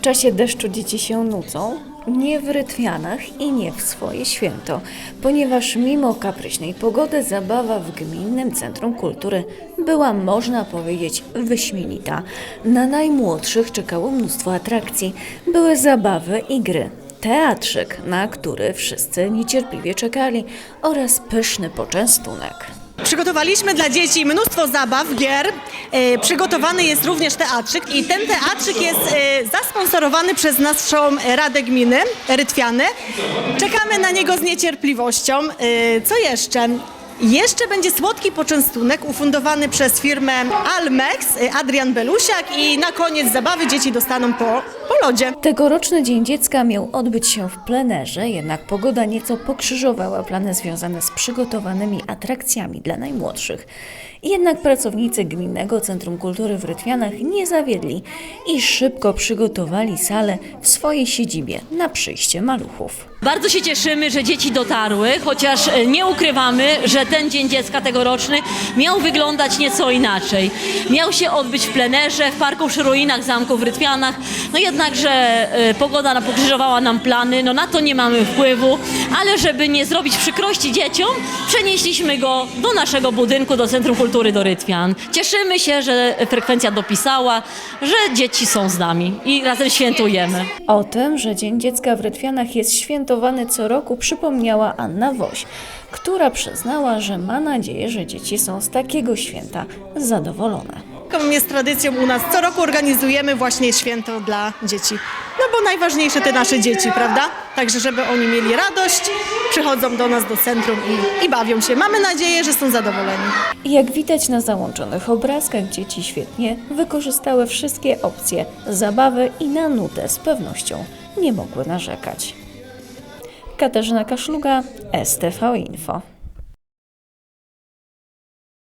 W czasie deszczu dzieci się nudzą, nie w rytwianach i nie w swoje święto, ponieważ mimo kapryśnej pogody zabawa w Gminnym Centrum Kultury była, można powiedzieć, wyśmienita. Na najmłodszych czekało mnóstwo atrakcji, były zabawy i gry. Teatrzyk, na który wszyscy niecierpliwie czekali, oraz pyszny poczęstunek. Przygotowaliśmy dla dzieci mnóstwo zabaw, gier. E, przygotowany jest również teatrzyk i ten teatrzyk jest e, zasponsorowany przez naszą Radę Gminy Rytwiany. Czekamy na niego z niecierpliwością. E, co jeszcze? Jeszcze będzie słodki poczęstunek ufundowany przez firmę Almex, e, Adrian Belusiak i na koniec zabawy dzieci dostaną po, lodzie. Tegoroczny Dzień Dziecka miał odbyć się w plenerze, jednak pogoda nieco pokrzyżowała plany związane z przygotowanymi atrakcjami dla najmłodszych. Jednak pracownicy Gminnego Centrum Kultury w Rytwianach nie zawiedli i szybko przygotowali salę w swojej siedzibie na przyjście maluchów. Bardzo się cieszymy, że dzieci dotarły, chociaż e, nie ukrywamy, że ten Dzień Dziecka tegoroczny miał wyglądać nieco inaczej. Miał się odbyć w plenerze, w Parku przy ruinach zamku w Rytwianach, no jednakże e, pogoda na- pokrzyżowała nam plany, no na to nie mamy wpływu, ale żeby nie zrobić przykrości dzieciom, przenieśliśmy go do naszego budynku, do Centrum Kultury do Rytwian. Cieszymy się, że frekwencja dopisała, że dzieci są z nami i razem świętujemy. O tym, że Dzień Dziecka w Rytwianach jest świętowany co roku, przypomniała Anna Woś, która przyznała, że ma nadzieję, że dzieci są z takiego święta zadowolone. Jest tradycją u nas. Co roku organizujemy właśnie święto dla dzieci. No bo najważniejsze te nasze dzieci, prawda? Także żeby oni mieli radość, przychodzą do nas do centrum i, i bawią się. Mamy nadzieję, że są zadowoleni. Jak widać na załączonych obrazkach, dzieci świetnie wykorzystały wszystkie opcje zabawy i na nutę z pewnością nie mogły narzekać. Katarzyna Kaszluga, STV Info.